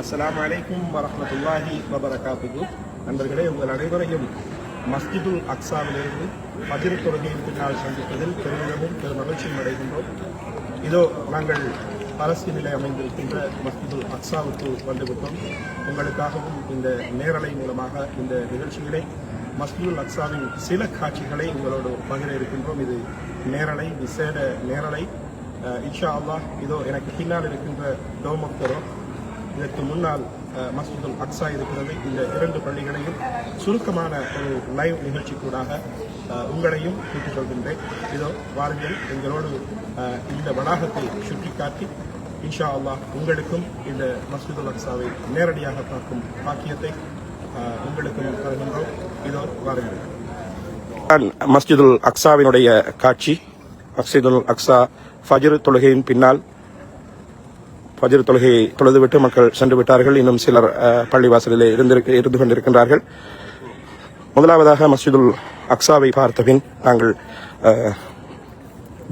அஸ்ஸலாமு அலைக்கும் வரமத்துல்லாஹி வபரகாத்துக்கு நண்பர்களே உங்கள் அனைவரையும் மஸ்ஜிதுல் அக்ஸாவிலிருந்து மஜிர் தொழுகையின் பின்னால் சந்திப்பதில் பெருமிதமும் பெரும் மகிழ்ச்சியும் அடைகின்றோம். இதோ நாங்கள் பலஸ்தீனிலே அமைந்திருக்கின்ற மஸ்ஜிதுல் அக்ஸாவுக்கு வந்துவிட்டோம். உங்களுக்காகவும் இந்த நேரலை மூலமாக இந்த நிகழ்ச்சிகளை மஸ்ஜிதுல் அக்ஸாவின் சில காட்சிகளை உங்களோடு பகிர இருக்கின்றோம். இது நேரலை விசேட நேரலை. இன்ஷா அல்லாஹ் இதோ எனக்கு பின்னால் இருக்கின்ற டோம் இதற்கு முன்னால் மசூதுல் மஸ்ஜிதுல் அக்ஸா இருக்கிறது. இந்த இரண்டு பள்ளிகளையும் சுருக்கமான ஒரு லைவ் நிகழ்ச்சி கூடாக உங்களையும் கூட்டிக் கொள்கின்றேன். இதோ வாருங்கள் எங்களோடு இந்த வளாகத்தை சுட்டிக்காட்டி இன்ஷா அல்லாஹ் உங்களுக்கும் இந்த மசூதுல் அக்ஸாவை நேரடியாக பார்க்கும் பாக்கியத்தை உங்களுக்கும் தருகின்றோம். இதோ வாருங்கள். மஸ்ஜிதுல் அக்ஸாவினுடைய காட்சி மஸ்ஜிதுல் அக்ஸா ஃபஜ்ர் தொழுகையின் பின்னால் ஃபஜ்ர் தொழுகையை தொழுதுவிட்டு மக்கள் சென்று விட்டார்கள். இன்னும் சிலர் பள்ளிவாசலிலே இருந்திருக்க இருந்து கொண்டிருக்கின்றார்கள். முதலாவதாக மஸ்ஜிதுல் அக்ஸாவை பார்த்தபின் நாங்கள்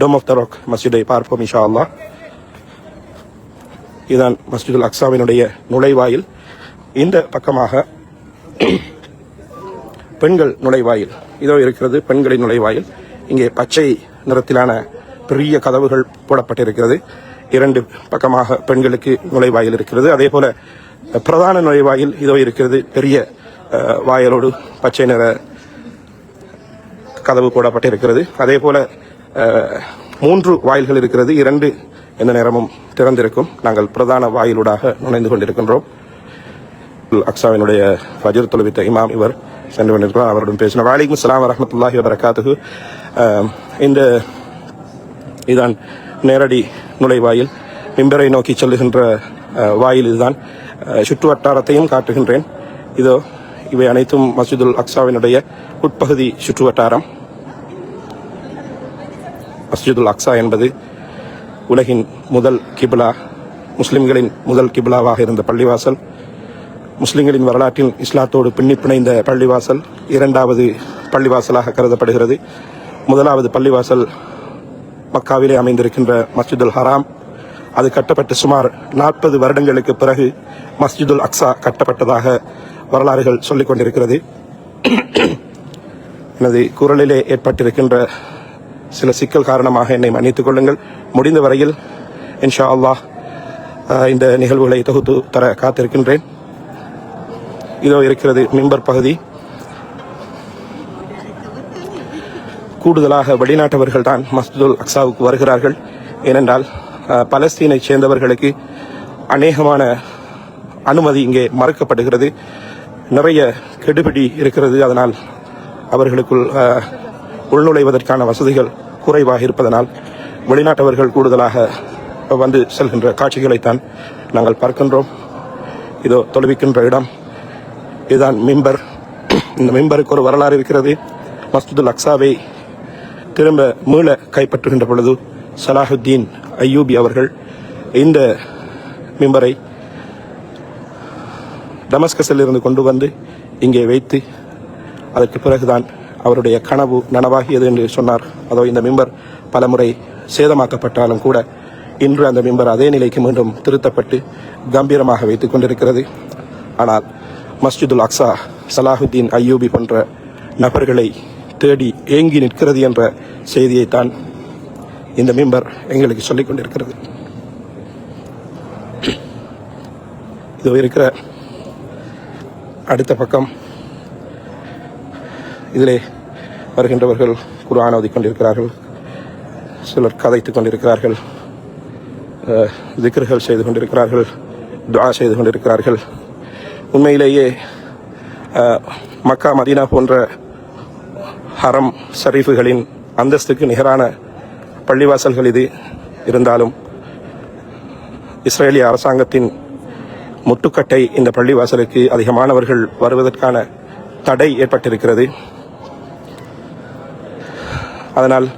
டோம் ஆஃப் த ராக் மஸ்ஜிதை பார்ப்போம் இஷா அல்லா இதுதான் மஸ்ஜிதுல் அக்ஸாவினுடைய நுழைவாயில். இந்த பக்கமாக பெண்கள் நுழைவாயில். இதோ இருக்கிறது பெண்களின் நுழைவாயில். இங்கே பச்சை நிறத்திலான பெரிய கதவுகள் போடப்பட்டிருக்கிறது. இரண்டு பக்கமாக பெண்களுக்கு நுழைவாயில் இருக்கிறது. அதே போல பிரதான நுழைவாயில் இதோ இருக்கிறது. பெரிய வாயலோடு வாயிலோடு பச்சை நிற கதவு போடப்பட்டிருக்கிறது. அதே போல மூன்று வாயில்கள் இருக்கிறது. இரண்டு எந்த நேரமும் திறந்திருக்கும். நாங்கள் பிரதான வாயிலூடாக நுழைந்து கொண்டிருக்கின்றோம். அக்ஸாவினுடைய ஃபஜர் தொழுவித்த இமாம் இவர் சென்று கொண்டிருக்கிறார். அவருடன் பேசினோம் வலைக்கும் சலாம் வரமத்துல்லாஹி வரகாத்துகு இந்த இதான் நேரடி நுழைவாயில் மிம்பரை நோக்கி செல்லுகின்ற வாயில் இதுதான். சுற்று வட்டாரத்தையும் காட்டுகின்றேன். இதோ இவை அனைத்தும் மஸ்ஜிதுல் அக்ஸாவினுடைய உட்பகுதி சுற்று வட்டாரம் மஸ்ஜிதுல் அக்ஸா என்பது உலகின் முதல் கிபிலா முஸ்லிம்களின் முதல் கிபிலாவாக இருந்த பள்ளிவாசல் முஸ்லிம்களின் வரலாற்றில் இஸ்லாத்தோடு பின்னி பிணைந்த பள்ளிவாசல் இரண்டாவது பள்ளிவாசலாக கருதப்படுகிறது. முதலாவது பள்ளிவாசல் மக்காவிலே அமைந்திருக்கின்ற மஸ்ஜிதுல் ஹராம். அது கட்டப்பட்டு சுமார் நாற்பது வருடங்களுக்கு பிறகு மஸ்ஜிதுல் அக்ஸா கட்டப்பட்டதாக வரலாறுகள் சொல்லிக் கொண்டிருக்கிறது. எனது குரலிலே ஏற்பட்டிருக்கின்ற சில சிக்கல் காரணமாக என்னை மன்னித்துக் கொள்ளுங்கள். முடிந்த வரையில் இன்ஷா அல்லாஹ் இந்த நிகழ்வுகளை தொகுத்து தர காத்திருக்கின்றேன். இதோ இருக்கிறது மிம்பர் பகுதி. கூடுதலாக வெளிநாட்டவர்கள் தான் மஸ்துல் அக்ஸாவுக்கு வருகிறார்கள். ஏனென்றால் பலஸ்தீனை சேர்ந்தவர்களுக்கு அநேகமான அனுமதி இங்கே மறுக்கப்படுகிறது. நிறைய கெடுபிடி இருக்கிறது. அதனால் அவர்களுக்குள் உள்நுழைவதற்கான வசதிகள் குறைவாக இருப்பதனால் வெளிநாட்டவர்கள் கூடுதலாக வந்து செல்கின்ற காட்சிகளைத்தான் நாங்கள் பார்க்கின்றோம். இதோ தொலைவிக்கின்ற இடம். இதுதான் மிம்பர். இந்த மிம்பருக்கு ஒரு வரலாறு இருக்கிறது. மஸ்துல் அக்ஸாவை திரும்ப மீள கைப்பற்றுகின்ற பொழுது சலாஹுத்தீன் அய்யூபி அவர்கள் இந்த மிம்பரை டமஸ்கஸில் இருந்து கொண்டு வந்து இங்கே வைத்து அதற்கு பிறகுதான் அவருடைய கனவு நனவாகியது என்று சொன்னார். அதோ இந்த மிம்பர் பலமுறை சேதமாக்கப்பட்டாலும் கூட இன்று அந்த மிம்பர் அதே நிலைக்கு மீண்டும் திருத்தப்பட்டு கம்பீரமாக வைத்துக் கொண்டிருக்கிறது. ஆனால் மஸ்ஜிதுல் அக்ஸா சலாஹுத்தீன் அய்யூபி போன்ற நபர்களை தேடி ஏங்கி நிற்கிறது என்ற செய்தியைத்தான் இந்த மெம்பர் எங்களுக்கு சொல்லிக் கொண்டிருக்கிறது. இது இருக்கிற அடுத்த பக்கம் இதிலே வருகின்றவர்கள் குரான் ஓதிக் கொண்டிருக்கிறார்கள் சிலர் கதைத்துக் கொண்டிருக்கிறார்கள் திக்ருகள் செய்து கொண்டிருக்கிறார்கள் துவா செய்து கொண்டிருக்கிறார்கள். உண்மையிலேயே மக்கா மதீனா போன்ற ஹரம் ஷரீஃபுகளின் அந்தஸ்துக்கு நிகரான பள்ளிவாசல்கள் இது. இருந்தாலும் இஸ்ரேலிய அரசாங்கத்தின் முட்டுக்கட்டை இந்த பள்ளிவாசலுக்கு அதிகமானவர்கள் வருவதற்கான தடை ஏற்பட்டிருக்கிறது. அதனால்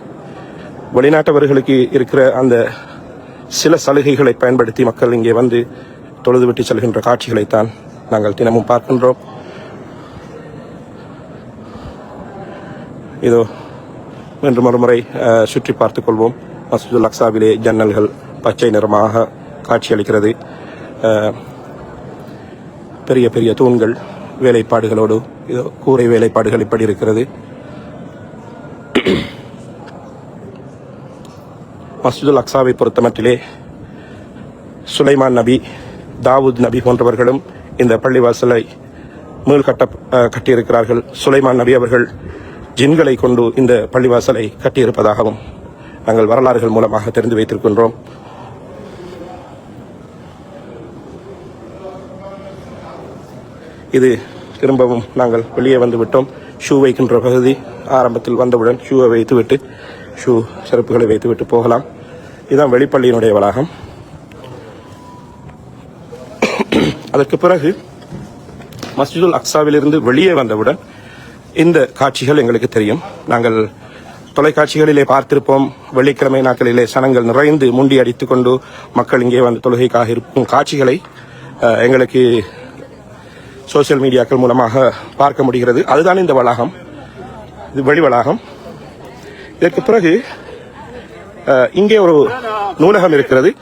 வெளிநாட்டவர்களுக்கு இருக்கிற அந்த சில சலுகைகளை பயன்படுத்தி மக்கள் இங்கே வந்து தொழுதுவிட்டு செல்கின்ற காட்சிகளைத்தான் நாங்கள் தினமும் பார்க்கின்றோம். இதோ என்று மறுமுறை சுற்றி பார்த்துக் கொள்வோம். மசூதுல் அக்ஸாவிலே ஜன்னல்கள் பச்சை நிறமாக காட்சியளிக்கிறது. பெரிய பெரிய தூண்கள் வேலைப்பாடுகளோடு இதோ கூரை வேலைப்பாடுகள் இப்படி இருக்கிறது. மசூதுல் அக்சாவை பொறுத்தமட்டிலே சுலைமான் நபி தாவூத் நபி போன்றவர்களும் இந்த பள்ளிவாசலை மீள் கட்ட கட்டியிருக்கிறார்கள். சுலைமான் நபி அவர்கள் ஜின்களை கொண்டு இந்த பள்ளிவாசலை கட்டியிருப்பதாகவும் நாங்கள் வரலாறுகள் மூலமாக தெரிந்து வைத்திருக்கின்றோம். இது திரும்பவும் நாங்கள் வெளியே வந்து விட்டோம் ஷூ வைக்கின்ற பகுதி ஆரம்பத்தில் வந்தவுடன் ஷூவை வைத்துவிட்டு ஷூ செருப்புகளை வைத்துவிட்டு போகலாம். இதுதான் வெளிப்பள்ளியினுடைய வளாகம். அதற்கு பிறகு மஸ்ஜிதுல் அக்ஸாவிலிருந்து வெளியே வந்தவுடன் இந்த காட்சிகள் எங்களுக்கு தெரியும். நாங்கள் தொலைக்காட்சிகளிலே பார்த்திருப்போம். வெள்ளிக்கிழமை நாட்களிலே சனங்கள் நிறைந்து முண்டி அடித்துக் கொண்டு மக்கள் இங்கே வந்து தொழுகைக்காக இருக்கும் காட்சிகளை எங்களுக்கு சோசியல் மீடியாக்கள் மூலமாக பார்க்க முடிகிறது. அதுதான் இந்த வளாகம். இது வெளி வளாகம். இதற்கு பிறகு இங்கே ஒரு நூலகம் இருக்கிறது.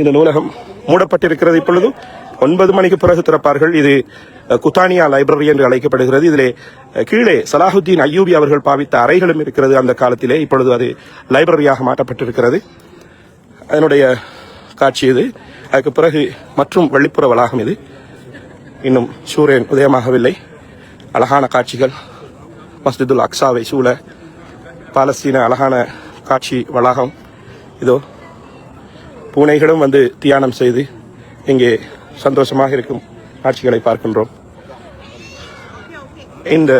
இந்த நூலகம் மூடப்பட்டிருக்கிறது இப்பொழுது. ஒன்பது மணிக்கு பிறகு திறப்பார்கள். இது குத்தானியா லைப்ரரி என்று அழைக்கப்படுகிறது. இதிலே கீழே சலாஹுத்தீன் அய்யூபி அவர்கள் பாவித்த அறைகளும் இருக்கிறது அந்த காலத்திலே. இப்பொழுது அது லைப்ரரியாக மாற்றப்பட்டிருக்கிறது. அதனுடைய காட்சி இது. அதுக்கு பிறகு மற்றும் வெளிப்புற வளாகம் இது. இன்னும் சூரியன் உதயமாகவில்லை. அழகான காட்சிகள். மஸ்ஜிதுல் அக்ஸாவை சூழ பாலஸ்தீன அழகான காட்சி வளாகம். இதோ பூனைகளும் வந்து தியானம் செய்து இங்கே சந்தோஷமாக இருக்கும். காட்சிகளை பார்க்கின்றோம். இந்த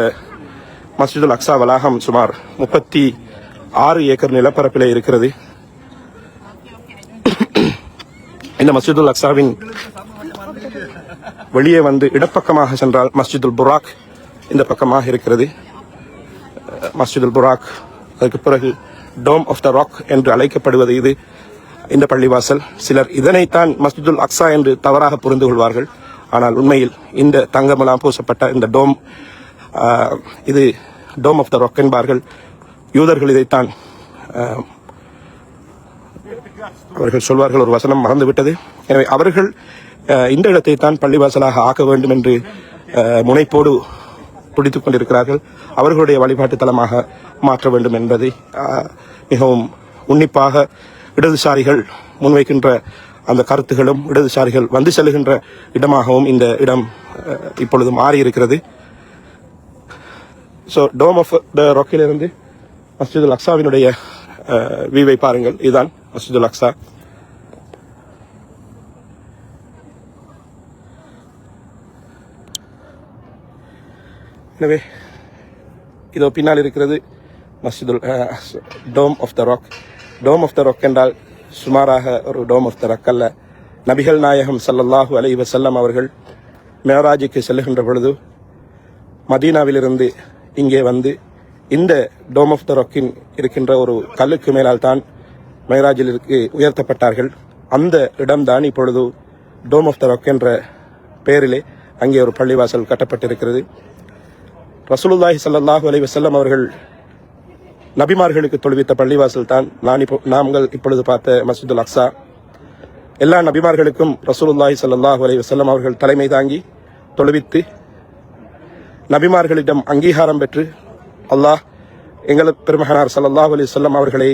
மஸ்ஜிதுல் அக்ஸா வளாகம் சுமார் முப்பத்தி ஆறு ஏக்கர் நிலப்பரப்பில் இருக்கிறது. இந்த மஸ்ஜிதுல் அக்ஸாவின் வெளியே வந்து இடப்பக்கமாக சென்றால் மஸ்ஜிதுல் புராக் இந்த பக்கமாக இருக்கிறது. மஸ்ஜிதுல் புராக் அதுக்கு பிறகு டோம் ஆஃப் த ராக் என்று அழைக்கப்படுவது இது. இந்த பள்ளிவாசல். சிலர் இதனைத்தான் மஸ்ஜிதுல் அக்ஸா என்று தவறாக புரிந்து கொள்வார்கள். ஆனால் உண்மையில் இந்த தங்கமெல்லாம் பூசப்பட்ட இந்த டோம் இது டோம் ஆஃப் த ராக் என்பார்கள். யூதர்கள் இதைத்தான் அவர்கள் சொல்வார்கள் ஒரு வசனம் மறந்துவிட்டது. எனவே அவர்கள் இந்த இடத்தை தான் பள்ளிவாசலாக ஆக்க வேண்டும் என்று முனைப்போடு துடித்துக் கொண்டிருக்கிறார்கள். அவர்களுடைய வழிபாட்டு தலமாக மாற்ற வேண்டும் என்பதை மிகவும் உன்னிப்பாக இடதுசாரிகள் முன்வைக்கின்ற அந்த கருத்துகளும் இடதுசாரிகள் வந்து செல்கின்ற இடமாகவும் இந்த இடம் இப்பொழுது மாறி இருக்கிறது ஸோ டோம் ஆஃப் த ராக்கிலிருந்து மஸ்ஜிதுல் அக்ஸாவினுடைய அஹ், வியூவை பாருங்கள். இதுதான் மஸ்ஜிதுல் அக்ஸா எனவே இதோ பின்னால் இருக்கிறது Masjid ul dome of the rock dome of the rock என்றால் சுமாராக ஒரு டோம் ஆஃப் த ரக்கல்ல நபிகள் நாயகம் ஸல்லல்லாஹு அலைஹி வஸல்லம் அவர்கள் மேராஜுக்கு செல்லுகின்ற பொழுது மதீனாவிலிருந்து இங்கே வந்து இந்த டோம் ஆஃப் த ரொக்கின் இருக்கின்ற ஒரு கல்லுக்கு மேலால் தான் மேராஜிலிருக்கு உயர்த்தப்பட்டார்கள். அந்த இடம்தான் இப்பொழுது டோம் ஆஃப் த ரொக் என்ற பெயரிலே அங்கே ஒரு பள்ளிவாசல் கட்டப்பட்டிருக்கிறது. ரசூலுல்லாஹி சல்லாஹூ அலைஹி வஸல்லம் அவர்கள் நபிமார்களுக்கு தொழுவித்த பள்ளிவாசல் தான் நான் இப்போ நாங்கள் இப்பொழுது பார்த்த மசூதுல் அக்ஸா. எல்லா நபிமார்களுக்கும் ரசூலுல்லாஹி சல்லாஹூ அலி வசல்லம் அவர்கள் தலைமை தாங்கி தொழுவித்து நபிமார்களிடம் அங்கீகாரம் பெற்று அல்லாஹ் எங்கள் பெருமகனார் சல்லாஹூ அலி வஸல்லம் அவர்களை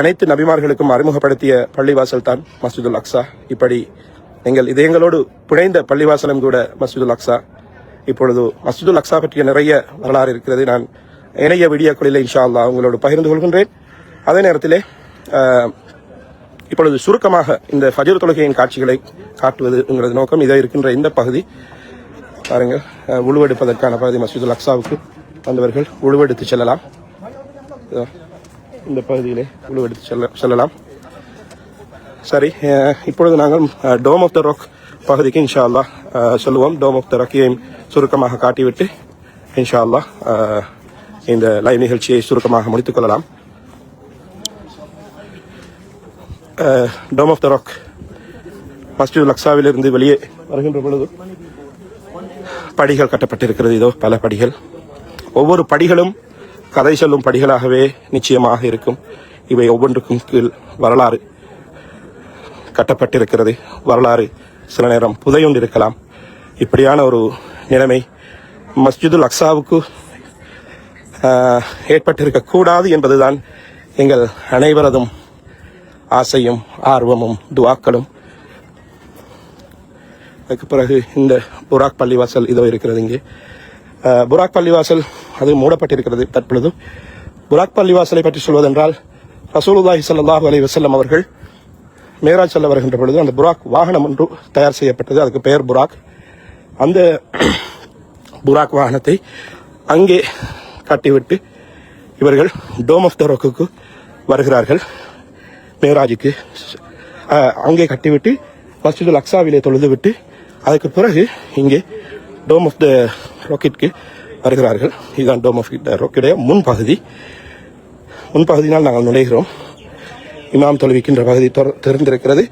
அனைத்து நபிமார்களுக்கும் அறிமுகப்படுத்திய பள்ளிவாசல் தான் மசூதுல் அக்ஸா. இப்படி எங்கள் இதயங்களோடு பிணைந்த பள்ளிவாசலும் கூட மசூதுல் அக்ஸா. இப்பொழுது மசூதுல் அக்ஸா பற்றிய நிறைய வரலாறு இருக்கிறது. நான் இணைய விடியாக்களில் இன்ஷா அல்லா உங்களோடு பகிர்ந்து கொள்கின்றேன். அதே நேரத்திலே இப்பொழுது சுருக்கமாக இந்த ஃபஜர் தொழுகையின் காட்சிகளை காட்டுவது எங்களது நோக்கம். இதை இருக்கின்ற இந்த பகுதி பாருங்கள் உழுவெடுப்பதற்கான பகுதி மஸ்ஜிதுல் அக்ஸாவுக்கு வந்தவர்கள் உழுவெடுத்து செல்லலாம். இந்த பகுதியிலே உழுவெடுத்து செல்ல செல்லலாம். சரி இப்பொழுது நாங்கள் டோம் ஆஃப் த ராக் பகுதிக்கு இன்ஷா அல்லா சொல்லுவோம். டோம் ஆஃப் த ராக்கையும் சுருக்கமாக காட்டிவிட்டு இன்ஷா அல்லா இந்த லைவ் நிகழ்ச்சியை சுருக்கமாக முடித்துக் கொள்ளலாம். டோம் ஆஃப் த ராக் மஸ்ஜித் லக்ஸாவிலிருந்து வெளியே வருகின்ற பொழுது படிகள் கட்டப்பட்டிருக்கிறது. இதோ பல படிகள். ஒவ்வொரு படிகளும் கதை சொல்லும் படிகளாகவே நிச்சயமாக இருக்கும். இவை ஒவ்வொன்றுக்கும் கீழ் வரலாறு கட்டப்பட்டிருக்கிறது. வரலாறு சில நேரம் புதையுண்டிருக்கலாம். இப்படியான ஒரு நிலைமை மஸ்ஜிதுல் அக்ஸாவுக்கு ஏற்பட்டிருக்கக்கூடாது என்பதுதான் எங்கள் அனைவரதும் ஆசையும் ஆர்வமும் துவாக்களும். அதுக்கு பிறகு இந்த புராக் பள்ளிவாசல் இதோ இருக்கிறது இங்கே. புராக் பள்ளிவாசல் அது மூடப்பட்டிருக்கிறது தற்பொழுது. புராக் பள்ளிவாசலை பற்றி சொல்வதென்றால் ரசூலுல்லாஹி ஸல்லல்லாஹு அலி வசல்லம் அவர்கள் மேராஜ் செல்ல வருகின்ற பொழுது அந்த புராக் வாகனம் ஒன்று தயார் செய்யப்பட்டது. அதுக்கு பெயர் புராக். அந்த புராக் வாகனத்தை அங்கே கட்டிவிட்டு இவர்கள் டோம் ஆஃப் த ரொக்குக்கு வருகிறார்கள். மேராஜுக்கு அங்கே கட்டிவிட்டு மஸ்ஜிதுல் அக்ஸாவிலே தொழுதுவிட்டு அதுக்கு பிறகு இங்கே டோம் ஆஃப் த ராக்கெட்க்கு வருகிறார்கள். இதுதான் டோம் ஆஃப் த ராக்கெடைய முன்பகுதி முன்பகுதியினால் நாங்கள் நுழைகிறோம். இமாம் தொழுவிக்கின்ற பகுதி திறந்திருக்கிறது.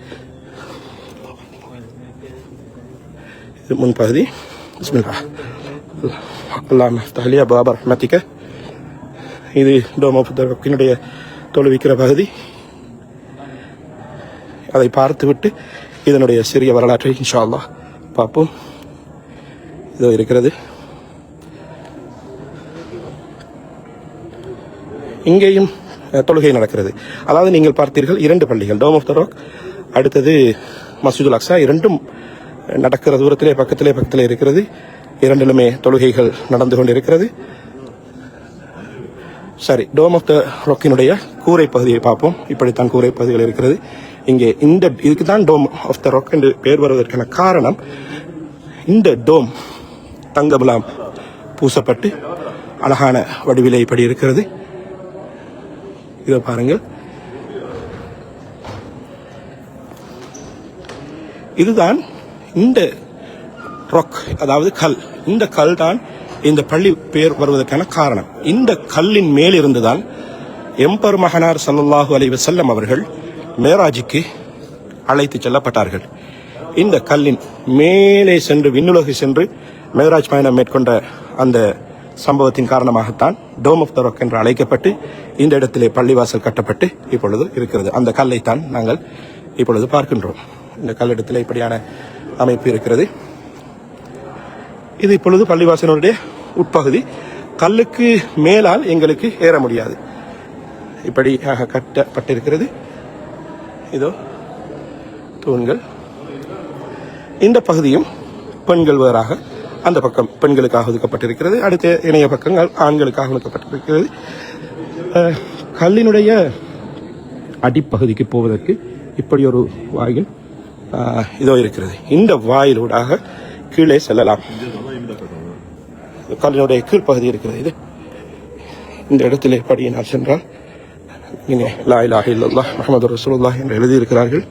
இது முன்பகுதி பிஸ்மில்லா அல்லாம தஹலியா பாபா ரஹ்மத்திக்க. இது டோம் ஆஃப் தொழுவிக்கிற பகுதி. அதை பார்த்துவிட்டு இதனுடைய சிறிய வரலாற்றை இன்ஷா அல்லா பார்ப்போம். இதோ இருக்கிறது. இங்கேயும் தொழுகை நடக்கிறது. அதாவது நீங்கள் பார்த்தீர்கள் இரண்டு பள்ளிகள். டோம் ஆஃப் த ராக் அடுத்தது மசூதுல் அக்ஸா இரண்டும் நடக்கிற தூரத்திலே பக்கத்திலே பக்கத்திலே இருக்கிறது. இரண்டிலுமே தொழுகைகள் நடந்து கொண்டிருக்கிறது. சரி டோம் ஆஃப் த ராக்கினுடைய கூரை பகுதியை பார்ப்போம். இப்படித்தான் கூரை பகுதிகள் இருக்கிறது. இங்கே இந்த இதுக்கு தான் டோம் ஆஃப் த ராக் என்று பெயர் வருவதற்கான காரணம் இந்த டோம் தங்கபுலாம் பூசப்பட்டு அழகான வடிவிலே இப்படி இருக்கிறது. இதை பாருங்கள். இதுதான் இந்த ரொக் அதாவது கல். இந்த கல் தான் இந்த பள்ளி பெயர் வருவதற்கான காரணம். இந்த கல்லின் மேலிருந்துதான் எம்பர் மகனார் சல்லாஹூ அலி வசல்லம் அவர்கள் மேராஜிக்கு அழைத்து செல்லப்பட்டார்கள். இந்த கல்லின் மேலே சென்று விண்ணுலகு சென்று மேராஜ் பயணம் மேற்கொண்ட அந்த சம்பவத்தின் காரணமாகத்தான் டோம் ஆஃப் த ரொக் என்று அழைக்கப்பட்டு இந்த இடத்திலே பள்ளிவாசல் கட்டப்பட்டு இப்பொழுது இருக்கிறது. அந்த கல்லைத்தான் நாங்கள் இப்பொழுது பார்க்கின்றோம். இந்த கல்லிடத்தில் இப்படியான அமைப்பு இருக்கிறது. இது இப்பொழுது பள்ளிவாசனுடைய உட்பகுதி. கல்லுக்கு மேலால் எங்களுக்கு ஏற முடியாது. இப்படியாக கட்டப்பட்டிருக்கிறது. இதோ தூண்கள். இந்த பகுதியும் பெண்கள் வேறாக அந்த பக்கம் பெண்களுக்காக ஒதுக்கப்பட்டிருக்கிறது. அடுத்த இணைய பக்கங்கள் ஆண்களுக்காக ஒதுக்கப்பட்டிருக்கிறது. கல்லினுடைய அடிப்பகுதிக்கு போவதற்கு இப்படி ஒரு வாயில் இதோ இருக்கிறது. இந்த வாயிலூடாக கீழே செல்லலாம். கல்லினுடைய கீழ்ப்பகுதி இருக்கிறது இது. இந்த இடத்திலே படியினால் சென்றால் இங்கே லா இலாஹ இல்லல்லாஹ் முஹம்மது ரசூலுல்லாஹ் என்று எழுதியிருக்கிறார்கள்.